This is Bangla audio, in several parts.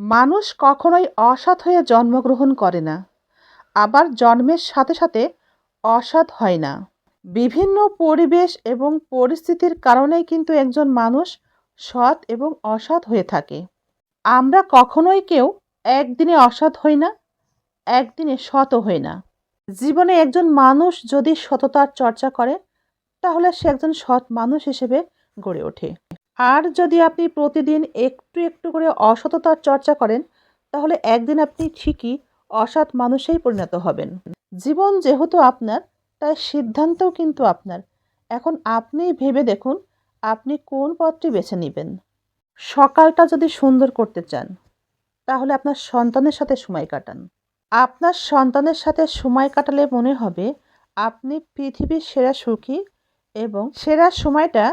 মানুষ কখনোই অসৎ হয়ে জন্মগ্রহণ করে না, আবার জন্মের সাথে সাথে অসৎ হয় না। বিভিন্ন পরিবেশ এবং পরিস্থিতির কারণেই কিন্তু একজন মানুষ সৎ এবং অসৎ হয়ে থাকে। আমরা কখনোই কেউ একদিনে অসৎ হই না, একদিনে সৎও হই না। জীবনে একজন মানুষ যদি সততার চর্চা করে, তাহলে সে একজন সৎ মানুষ হিসেবে গড়ে ওঠে। আর যদি আপনি প্রতিদিন একটু একটু করে অসততার চর্চা করেন, তাহলে একদিন আপনি ঠিকই অসৎ মানুষেই পরিণত হবেন। জীবন যেহেতু আপনার, তাই সিদ্ধান্তও কিন্তু আপনার। এখন আপনিই ভেবে দেখুন, আপনি কোন পথটি বেছে নেবেন। সকালটা যদি সুন্দর করতে চান, তাহলে আপনার সন্তানের সাথে সময় কাটান। আপনার সন্তানের সাথে সময় কাটালে মনে হবে, আপনি পৃথিবীর সেরা সুখী এবং সেরা সময়টা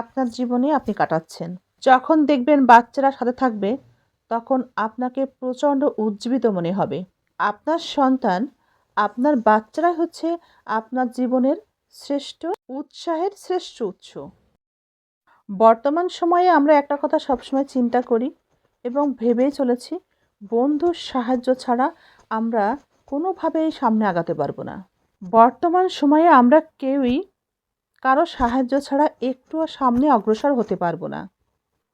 আপনার জীবনে আপনি কাটাচ্ছেন। যখন দেখবেন বাচ্চারা সাথে থাকবে, তখন আপনাকে প্রচণ্ড উজ্জীবিত মনে হবে। আপনার সন্তান, আপনার বাচ্চারাই হচ্ছে আপনার জীবনের শ্রেষ্ঠ, উৎসাহের শ্রেষ্ঠ উৎস। বর্তমান সময়ে আমরা একটা কথা সবসময় চিন্তা করি এবং ভেবেই চলেছি, বন্ধুর সাহায্য ছাড়া আমরা কোনোভাবেই সামনে আগাতে পারব না। বর্তমান সময়ে আমরা কেউই কারও সাহায্য ছাড়া একটুও সামনে অগ্রসর হতে পারব না।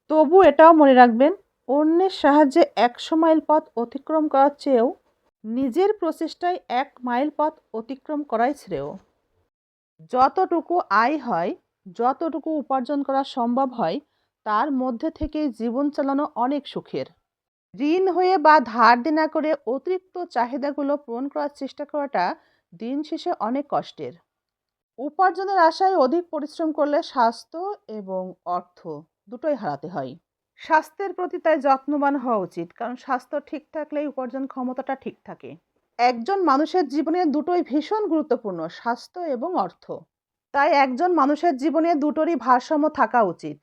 তবু এটাও মনে রাখবেন, অন্যের সাহায্যে একশো মাইল পথ অতিক্রম করার চেয়েও নিজের প্রচেষ্টায় এক মাইল পথ অতিক্রম করাই শ্রেয়। যতটুকু আয় হয়, যতটুকু উপার্জন করা সম্ভব হয়, তার মধ্যে থেকে জীবন চালানো অনেক সুখের। ঋণ হয়ে বা ধার দেনা করে অতিরিক্ত চাহিদাগুলো পূরণ করার চেষ্টা করাটা দিন শেষে অনেক কষ্টের। উপার্জনের আশায় অধিক পরিশ্রম করলে স্বাস্থ্য এবং অর্থ দুটোই হারাতে হয়। স্বাস্থ্যের প্রতি তাই যত্নবান হওয়া উচিত কারণ স্বাস্থ্য ঠিক থাকলেই উপার্জন ক্ষমতাটা ঠিক থাকে। একজন মানুষের জীবনে দুটোই ভীষণ গুরুত্বপূর্ণ স্বাস্থ্য এবং অর্থ। তাই একজন মানুষের জীবনে দুটোরই ভারসাম্য থাকা উচিত।